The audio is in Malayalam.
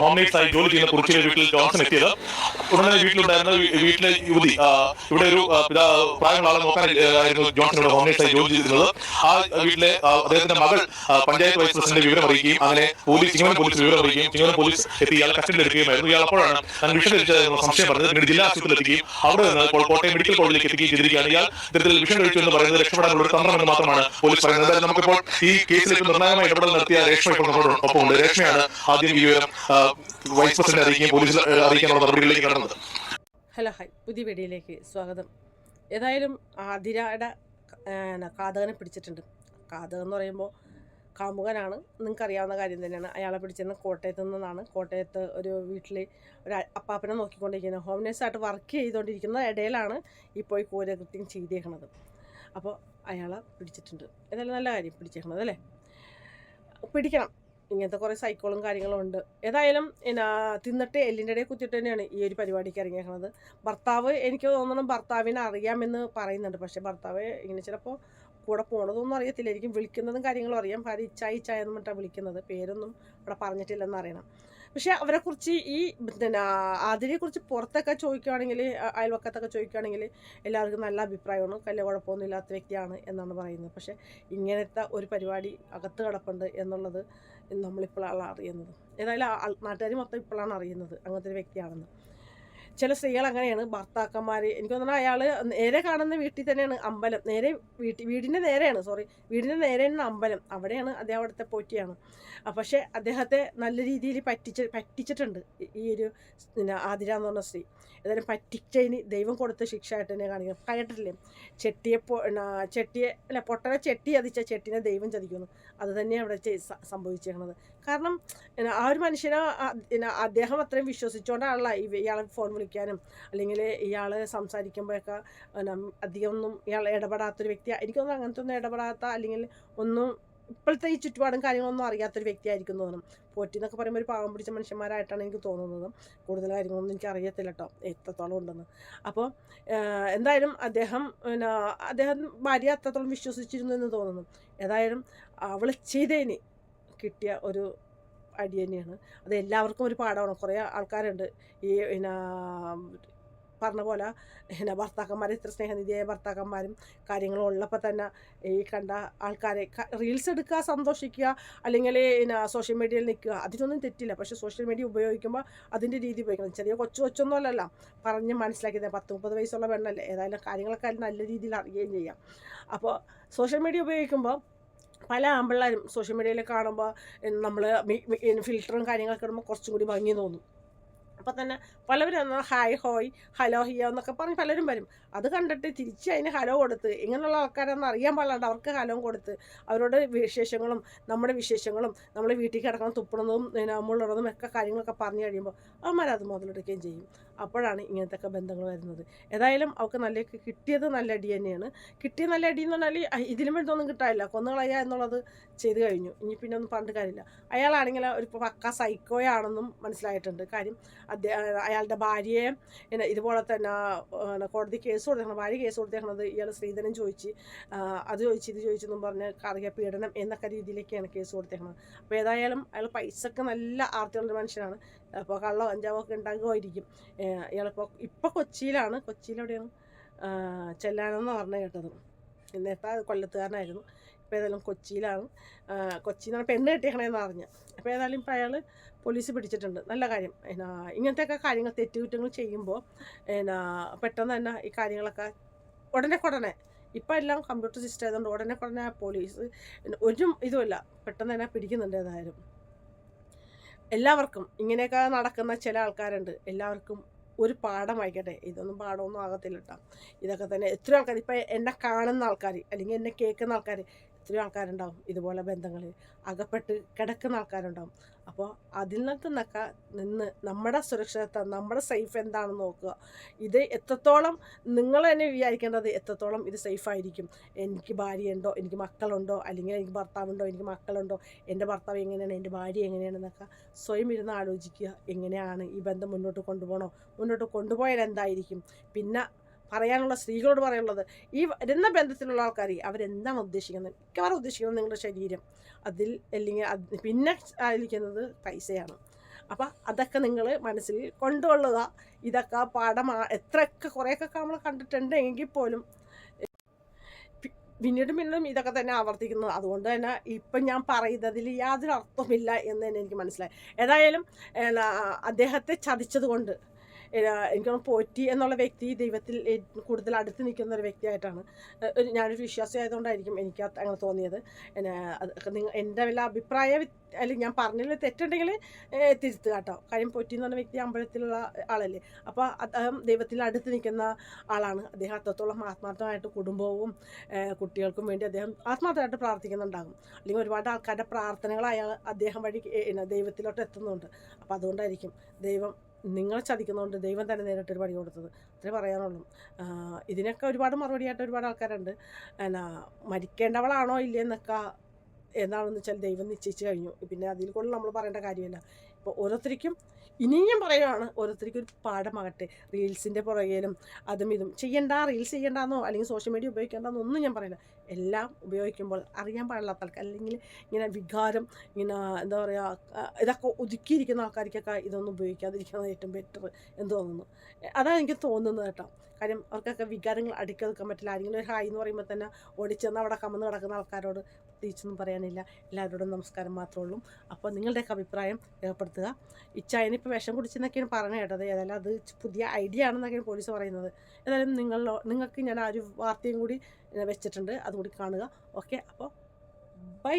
ഹോം സൈഡ് ജോലി ചെയ്യുന്ന കുറിച്ചിലെ വീട്ടിൽ ജോൺസൺ എത്തിയത് ഉടനെ വീട്ടിലുണ്ടായിരുന്ന വീട്ടിലെ യുവതി ഇവിടെ ഒരു പ്രായമുള്ള ആളെ നോക്കാൻ ആയിരുന്നു ഹോം ജോലി ചെയ്തിരുന്നത്. ആ വീട്ടിലെ അദ്ദേഹത്തിന്റെ മകൾ പഞ്ചായത്ത് വൈസ് പ്രസിഡന്റ് വിവരം അറിയിക്കുകയും അങ്ങനെ പോലീസ് ചിങ്ങവനം പോലീസ് വിവരം അറിയിക്കുകയും ചിങ്ങവനം പോലീസ് എത്തി ഇയാൾ കസ്റ്റഡിയിൽ എടുക്കുകയായിരുന്നു ഇയാൾ അപ്പോഴാണ് വിഷയം സംശയം പറഞ്ഞത്. പിന്നീട് ജില്ലാ ആശുപത്രിയിൽ എത്തിക്കുകയും അവിടെ നിന്ന് ഇപ്പോൾ കോട്ടയം മെഡിക്കൽ കോളേജിലേക്ക് എത്തിക്കുകയും ചെയ്തിരിക്കുകയാണ്. ഇയാൾ ഇത്തരത്തിൽ വിഷം കഴിച്ചു എന്ന് പറയുന്നത് രക്ഷപ്പെടാനുള്ള ഒരു തന്ത്രമെന്ന് മാത്രമാണ് പോലീസ് പറയുന്നത്. എന്തായാലും നമുക്കിപ്പോൾ ഈ കേസിൽ നിർണായകമായി ഇടപെടൽ നടത്തിയ രേഷ്മ ഇപ്പോൾ നമ്മളോട് ഒപ്പമുണ്ട് രേഷ്മയാണ് ആദ്യം ഈ വിവരം വൈസ് പ്രസിഡന്റ് അറിയിക്കുകയും പോലീസിൽ അറിയിക്കാനുള്ള നടപടികളിലേക്ക് കടന്നത് ഹലോ ഹായ്. പുതിയ വീഡിയോയിലേക്ക് സ്വാഗതം. ഏതായാലും ആതിരയുടെ കാതകനെ പിടിച്ചിട്ടുണ്ട്. കാതകം എന്ന് പറയുമ്പോൾ കാമുകനാണ്. നിങ്ങൾക്ക് അറിയാവുന്ന കാര്യം തന്നെയാണ്. അയാളെ പിടിച്ചിരുന്ന കോട്ടയത്ത് നിന്നാണ്. കോട്ടയത്ത് ഒരു വീട്ടിൽ ഒരു അപ്പാപ്പനെ നോക്കിക്കൊണ്ടിരിക്കുന്നത്. ഹോം നേഴ്സായിട്ട് വർക്ക് ചെയ്തുകൊണ്ടിരിക്കുന്ന ഇടയിലാണ് ഇപ്പോൾ ഈ ക്രൂരകൃത്യം ചെയ്തേക്കണത്. അപ്പോൾ അയാളെ പിടിച്ചിട്ടുണ്ട്. ഏതായാലും നല്ല കാര്യം പിടിച്ചേക്കണത് അല്ലേ? പിടിക്കണം. ഇങ്ങനത്തെ കുറേ സൈക്കിളും കാര്യങ്ങളും ഉണ്ട്. ഏതായാലും എന്നാ തിന്നിട്ട് എല്ലിന്റെ ഇടയിൽ കുത്തിയിട്ട് തന്നെയാണ് ഈ ഒരു പരിപാടിക്ക് ഇറങ്ങിയേക്കുന്നത് ഭർത്താവ് എനിക്ക് തോന്നണം ഭർത്താവിനെ അറിയാമെന്ന് പറയുന്നുണ്ട്. പക്ഷേ ഭർത്താവ് ഇങ്ങനെ ചിലപ്പോൾ കൂടെ പോണതൊന്നും അറിയത്തില്ലായിരിക്കും വിളിക്കുന്നതും കാര്യങ്ങളും അറിയാം. ഭാര്യ ഇച്ചായി ഇച്ചായ എന്ന് പറഞ്ഞിട്ടാണ് വിളിക്കുന്നത്. പേരൊന്നും ഇവിടെ പറഞ്ഞിട്ടില്ലെന്ന് അറിയണം. പക്ഷേ അവരെക്കുറിച്ച് ഈ പിന്നെ അതിനെക്കുറിച്ച് പുറത്തൊക്കെ ചോദിക്കുകയാണെങ്കിൽ അയൽവക്കത്തൊക്കെ ചോദിക്കുകയാണെങ്കിൽ എല്ലാവർക്കും നല്ല അഭിപ്രായമാണ്. വലിയ കുഴപ്പമൊന്നും ഇല്ലാത്ത വ്യക്തിയാണ് എന്നാണ് പറയുന്നത്. പക്ഷേ ഇങ്ങനത്തെ ഒരു പരിപാടി അകത്ത് കിടപ്പുണ്ട് എന്നുള്ളത് നമ്മളിപ്പോഴാണ് അറിയുന്നത്. ഏതായാലും നാട്ടുകാർ മൊത്തം ഇപ്പോഴാണ് അറിയുന്നത് അങ്ങനത്തെ ഒരു വ്യക്തിയാണെന്ന്. ചില സ്ത്രീകൾ അങ്ങനെയാണ്. ഭർത്താക്കന്മാർ എനിക്ക് തോന്നുന്നു അയാൾ നേരെ കാണുന്ന വീട്ടിൽ തന്നെയാണ് അമ്പലം. നേരെ വീട്ടിൽ വീടിന്റെ നേരെയാണ് സോറി വീടിന്റെ നേരെയാണ് അമ്പലം. അവിടെയാണ് അദ്ദേഹം അവിടുത്തെ പോറ്റിയാണ്. പക്ഷേ അദ്ദേഹത്തെ നല്ല രീതിയിൽ പറ്റിച്ച് പറ്റിച്ചിട്ടുണ്ട്. ഈ- ഒരു പിന്നെ ആതിര എന്ന് പറഞ്ഞ സ്ത്രീ. ഏതായാലും പറ്റിച്ചതിന് ദൈവം കൊടുത്ത ശിക്ഷയായിട്ട് തന്നെ കാണിക്കണം കേട്ടിട്ടില്ലേ ചെട്ടിയെ ചെട്ടിയെ അല്ല പൊട്ടനെ ചെട്ടി അതിച്ച ചെട്ടിനെ ദൈവം ചതിക്കുന്നു. അത് തന്നെയാണ് അവിടെ ചെയ്- സ- സംഭവിച്ചേക്കണത്. കാരണം ആ ഒരു മനുഷ്യനെ അദ്ദേഹം അത്രയും വിശ്വസിച്ചുകൊണ്ടാണല്ലോ ഇയാളെ ഫോൺ വിളിക്കാനും അല്ലെങ്കിൽ ഇയാൾ സംസാരിക്കുമ്പോഴൊക്കെ അധികം ഒന്നും ഇയാൾ ഇടപെടാത്തൊരു വ്യക്തി എനിക്ക് തോന്നുന്നു അങ്ങനത്തെ ഒന്നും ഇടപെടാത്ത അല്ലെങ്കിൽ ഒന്നും ഇപ്പോഴത്തെ ഈ ചുറ്റുപാടും കാര്യങ്ങളൊന്നും അറിയാത്തൊരു വ്യക്തിയായിരിക്കും തോന്നും. പോറ്റി എന്നൊക്കെ പറയുമ്പോൾ ഒരു പാവം പിടിച്ച മനുഷ്യന്മാരായിട്ടാണ് എനിക്ക് തോന്നുന്നത്. കൂടുതൽ കാര്യങ്ങളൊന്നും എനിക്ക് അറിയത്തില്ല കേട്ടോ എത്രത്തോളം ഉണ്ടെന്ന്. അപ്പോൾ എന്തായാലും അദ്ദേഹം പിന്നെ അദ്ദേഹം ഭാര്യ അത്രത്തോളം വിശ്വസിച്ചിരുന്നു എന്ന് തോന്നുന്നു. ഏതായാലും അവൾ ചെയ്തതിന് കിട്ടിയ ഒരു അടി തന്നെയാണ്. അത് എല്ലാവർക്കും ഒരു പാഠമാണ്. കുറേ ആൾക്കാരുണ്ട്. ഈ പിന്നെ പറഞ്ഞ പോലെ പിന്നെ ഭർത്താക്കന്മാർ ഇത്ര സ്നേഹനിധിയായ ഭർത്താക്കന്മാരും കാര്യങ്ങളും ഉള്ളപ്പോൾ തന്നെ ഈ കണ്ട ആൾക്കാരെ റീൽസ് എടുക്കുക സന്തോഷിക്കുക അല്ലെങ്കിൽ പിന്നെ സോഷ്യൽ മീഡിയയിൽ നിൽക്കുക. അതിനൊന്നും തെറ്റില്ല. പക്ഷേ സോഷ്യൽ മീഡിയ ഉപയോഗിക്കുമ്പോൾ അതിന്റെ രീതി ഉപയോഗിക്കണം. ചെറിയ കൊച്ചു കൊച്ചൊന്നും അല്ലല്ല പറഞ്ഞ് മനസ്സിലാക്കിയത് പത്ത് മുപ്പത് വയസ്സുള്ള പെണ്ണല്ലേ. ഏതായാലും കാര്യങ്ങളൊക്കെ നല്ല രീതിയിൽ അറിയുകയും ചെയ്യാം. അപ്പോൾ സോഷ്യൽ മീഡിയ ഉപയോഗിക്കുമ്പോൾ പല ആമ്പിള്ളേരും സോഷ്യൽ മീഡിയയിൽ കാണുമ്പോൾ നമ്മൾ ഫിൽറ്ററും കാര്യങ്ങളൊക്കെ ഇടുമ്പോൾ കുറച്ചും കൂടി ഭംഗി തോന്നും. അപ്പോൾ തന്നെ പലവരും എന്നാൽ ഹായ് ഹോയ് ഹലോ ഹിയോ എന്നൊക്കെ പറഞ്ഞ് പലരും വരും. അത് കണ്ടിട്ട് തിരിച്ച് അതിന് ഹലോ കൊടുത്ത് ഇങ്ങനെയുള്ള ആൾക്കാരൊന്നും അറിയാൻ പാടില്ലാണ്ട് അവർക്ക് ഹലോ കൊടുത്ത് അവരോട് വിശേഷങ്ങളും നമ്മുടെ വിശേഷങ്ങളും നമ്മൾ വീട്ടിൽ കിടക്കണം തുപ്പണതും നമ്മളുള്ളതും ഒക്കെ കാര്യങ്ങളൊക്കെ പറഞ്ഞു കഴിയുമ്പോൾ അവന്മാരത് മുതലെടുക്കുകയും ചെയ്യും. അപ്പോഴാണ് ഇങ്ങനത്തെ ബന്ധങ്ങൾ വരുന്നത്. ഏതായാലും അവൾക്ക് നല്ല കിട്ടിയത് നല്ല അടി തന്നെയാണ്. കിട്ടിയ നല്ല അടി എന്ന് പറഞ്ഞാൽ ഇതിലും വലുതൊന്നും കിട്ടാനില്ല. കൊന്നുകളയ എന്നുള്ളത് ചെയ്ത് കഴിഞ്ഞു. ഇനി പിന്നെ ഒന്നും പറഞ്ഞിട്ട് കാര്യമില്ല. അയാളാണെങ്കിൽ ഒരു പക്ക സൈക്കോയാണെന്നും മനസ്സിലായിട്ടുണ്ട്. കാര്യം അദ്ദേഹം അയാളുടെ ഭാര്യയെ ഇതുപോലെ തന്നെ കോടതി കേസ് കൊടുത്തേക്കണം ഭാര്യ കേസ് കൊടുത്തേക്കണത് ഇയാൾ സ്ത്രീധനം ചോദിച്ച് അത് ചോദിച്ച് ഇത് ചോദിച്ചെന്നും പറഞ്ഞ് കറിയ പീഡനം എന്നൊക്കെ രീതിയിലേക്കാണ് കേസ് കൊടുത്തേക്കണത്. അപ്പോൾ ഏതായാലും അയാൾ പൈസക്ക് നല്ല ആർത്തിയുള്ള മനുഷ്യനാണ്. അപ്പോൾ കള്ളോ അഞ്ചാവോ ഒക്കെ ഉണ്ടാകുമായിരിക്കും ഇയാളിപ്പോൾ ഇപ്പോൾ കൊച്ചിയിലാണ്. കൊച്ചിയിലെവിടെയാണ്? ചെല്ലാനെന്ന് പറഞ്ഞു കേട്ടത്. നേരത്തെ കൊല്ലത്തുകാരനായിരുന്നു. ഇപ്പോൾ ഏതായാലും കൊച്ചിയിലാണ്. കൊച്ചിയിൽ നിന്നാണ് പെണ്ണ് കിട്ടിയണമെന്ന് അറിഞ്ഞ് അപ്പോൾ ഏതായാലും ഇപ്പോൾ അയാൾ പോലീസ് പിടിച്ചിട്ടുണ്ട്. നല്ല കാര്യം. എന്നാ ഇങ്ങനത്തെയൊക്കെ കാര്യങ്ങൾ തെറ്റുകുറ്റങ്ങൾ ചെയ്യുമ്പോൾ എന്നാ പെട്ടെന്ന് തന്നെ ഈ കാര്യങ്ങളൊക്കെ ഉടനെ ഉടനെ ഇപ്പം എല്ലാം കമ്പ്യൂട്ടർ സിസ്റ്റം ആയതുകൊണ്ട് ഉടനെ ഉടനെ പോലീസ് ഒരു ഇതുമില്ല. പെട്ടെന്ന് തന്നെ പിടിക്കുന്നുണ്ട് ഏതായാലും. എല്ലാവർക്കും ഇങ്ങനെയൊക്കെ നടക്കുന്ന ചില ആൾക്കാരുണ്ട്. എല്ലാവർക്കും ഒരു പാഠമായിക്കട്ടെ ഇതൊന്നും പാഠമൊന്നും ആകത്തില്ല കേട്ടോ ഇതൊക്കെ തന്നെ എത്ര ആൾക്കാർ ഇപ്പം എന്നെ കാണുന്ന ആൾക്കാർ അല്ലെങ്കിൽ എന്നെ കേൾക്കുന്ന ആൾക്കാർ എത്രയോ ആൾക്കാരുണ്ടാവും ഇതുപോലെ ബന്ധങ്ങളിൽ അകപ്പെട്ട് കിടക്കുന്ന ആൾക്കാരുണ്ടാവും. അപ്പോൾ അതിൽ നിന്നൊക്കെ നിന്ന് നമ്മുടെ സുരക്ഷിതത്വം നമ്മുടെ സേഫ് എന്താണെന്ന് നോക്കുക. ഇത് എത്രത്തോളം നിങ്ങൾ തന്നെ വിചാരിക്കേണ്ടത് എത്രത്തോളം ഇത് സേഫായിരിക്കും എനിക്ക് ഭാര്യയുണ്ടോ? എനിക്ക് മക്കളുണ്ടോ? അല്ലെങ്കിൽ എനിക്ക് ഭർത്താവുണ്ടോ? എനിക്ക് മക്കളുണ്ടോ? എന്റെ ഭർത്താവ് എങ്ങനെയാണ്? എന്റെ ഭാര്യ എങ്ങനെയാണെന്നൊക്കെ സ്വയം ഇരുന്ന് ആലോചിക്കുക. എങ്ങനെയാണ് ഈ ബന്ധം മുന്നോട്ട് കൊണ്ടുപോകണോ? മുന്നോട്ട് കൊണ്ടുപോയാൽ എന്തായിരിക്കും? പിന്നെ പറയാനുള്ള സ്ത്രീകളോട് പറയാനുള്ളത് ഈ വരുന്ന ബന്ധത്തിലുള്ള ആൾക്കാർ അവരെന്താണ് ഉദ്ദേശിക്കുന്നത്? മിക്കവാറും ഉദ്ദേശിക്കുന്നത് നിങ്ങളുടെ ശരീരം. അതിൽ അല്ലെങ്കിൽ പിന്നെ ആയിരിക്കുന്നത് പൈസയാണ്. അപ്പം അതൊക്കെ നിങ്ങൾ മനസ്സിൽ കൊണ്ടുകൊള്ളുക. ഇതൊക്കെ പാഠം എത്രയൊക്കെ കുറേയൊക്കെ നമ്മൾ കണ്ടിട്ടുണ്ട് എങ്കിൽ പോലും. പിന്നീടും പിന്നീടും ഇതൊക്കെ തന്നെ ആവർത്തിക്കുന്നത്. അതുകൊണ്ട് തന്നെ ഇപ്പം ഞാൻ പറയുന്നതിൽ യാതൊരു അർത്ഥമില്ല എന്ന് തന്നെ എനിക്ക് മനസ്സിലായി. ഏതായാലും അദ്ദേഹത്തെ ചതിച്ചത് കൊണ്ട് എനിക്ക് പോറ്റി എന്നുള്ള വ്യക്തി ദൈവത്തിൽ കൂടുതൽ അടുത്ത് നിൽക്കുന്ന ഒരു വ്യക്തിയായിട്ടാണ്. ഒരു ഞാനൊരു വിശ്വാസി ആയതുകൊണ്ടായിരിക്കും എനിക്ക് അങ്ങനെ തോന്നിയത്. എന്റെ വല്ല അഭിപ്രായ അല്ലെങ്കിൽ ഞാൻ പറഞ്ഞതിൽ തെറ്റുണ്ടെങ്കിൽ തിരുത്തുക കേട്ടോ. കാര്യം പൊറ്റി എന്ന് പറഞ്ഞ വ്യക്തി അമ്പലത്തിലുള്ള ആളല്ലേ. അപ്പോൾ അദ്ദേഹം ദൈവത്തിൽ അടുത്ത് നിൽക്കുന്ന ആളാണ്. അദ്ദേഹം അത്രത്തോളം ആത്മാർത്ഥമായിട്ട് കുടുംബവും കുട്ടികൾക്കും വേണ്ടി അദ്ദേഹം ആത്മാർത്ഥമായിട്ട് പ്രാർത്ഥിക്കുന്നുണ്ടാകും. അല്ലെങ്കിൽ ഒരുപാട് ആൾക്കാരുടെ പ്രാർത്ഥനകൾ അയാൾ അദ്ദേഹം വഴി ദൈവത്തിലോട്ട് എത്തുന്നുണ്ട്. അപ്പോൾ അതുകൊണ്ടായിരിക്കും ദൈവം നിങ്ങളെ ചതിക്കുന്നതുകൊണ്ട് ദൈവം തന്നെ നേരിട്ടൊരു പണി കൊടുത്തത്. അത്രേ പറയാനുള്ളൂ. ഇതിനൊക്കെ ഒരുപാട് മറുപടിയായിട്ട് ഒരുപാട് ആൾക്കാരുണ്ട്. എന്നാ മരിക്കേണ്ടവളാണോ ഇല്ലയെന്നൊക്കെ എന്താണെന്ന് വെച്ചാൽ ദൈവം നിശ്ചയിച്ചു കഴിഞ്ഞു. പിന്നെ അതിൽ കൂടുതൽ നമ്മൾ പറയേണ്ട കാര്യമില്ല. ഇപ്പോൾ ഓരോരുത്തർക്കും ഇനിയും പറയുകയാണ് ഓരോരുത്തർക്കും ഒരു പാഠമാകട്ടെ. റീൽസിന്റെ പുറകിലും അതും ഇതും. ചെയ്യണ്ട റീൽസ് ചെയ്യണ്ടെന്നോ? അല്ലെങ്കിൽ സോഷ്യൽ മീഡിയ ഉപയോഗിക്കേണ്ടെന്നോ? ഒന്നും ഞാൻ പറയില്ല എല്ലാം ഉപയോഗിക്കുമ്പോൾ അറിയാൻ പാടില്ലാത്ത ആൾക്കാർ അല്ലെങ്കിൽ ഇങ്ങനെ വികാരം ഇങ്ങനെ എന്താ പറയുക ഇതൊക്കെ ഒതുക്കിയിരിക്കുന്ന ആൾക്കാർക്കൊക്കെ ഇതൊന്നും ഉപയോഗിക്കാതിരിക്കുന്നത് ഏറ്റവും ബെറ്റർ എന്ന് തോന്നുന്നു. അതാണ് എനിക്ക് തോന്നുന്നത് കേട്ടോ. കാര്യം അവർക്കൊക്കെ വികാരങ്ങൾ അടുക്കി നിൽക്കാൻ പറ്റില്ല. ആരെങ്കിലും ഒരു ഹായ് എന്ന് പറയുമ്പോൾ തന്നെ ഓടിച്ചെന്ന് അവിടെ കമന്ന് കിടക്കുന്ന ആൾക്കാരോട് പ്രത്യേകിച്ചൊന്നും പറയാനില്ല. എല്ലാവരോടും നമസ്കാരം മാത്രമേ ഉള്ളൂ. അപ്പോൾ നിങ്ങളുടെയൊക്കെ അഭിപ്രായം രേഖപ്പെടുത്തുക. ഇച്ചായന് ഇപ്പോൾ വിഷം കുടിച്ചെന്നൊക്കെയാണ് പറഞ്ഞു കേട്ടത്. ഏതായാലും അത് പുതിയ ഐഡിയ ആണെന്നൊക്കെയാണ് പോലീസ് പറയുന്നത്. ഏതായാലും നിങ്ങൾ നിങ്ങൾക്ക് ഞാൻ ആ ഒരു വാർത്തയും കൂടി വെച്ചിട്ടുണ്ട്. അതുകൂടി കാണുക. ഓക്കെ അപ്പോൾ ബൈ.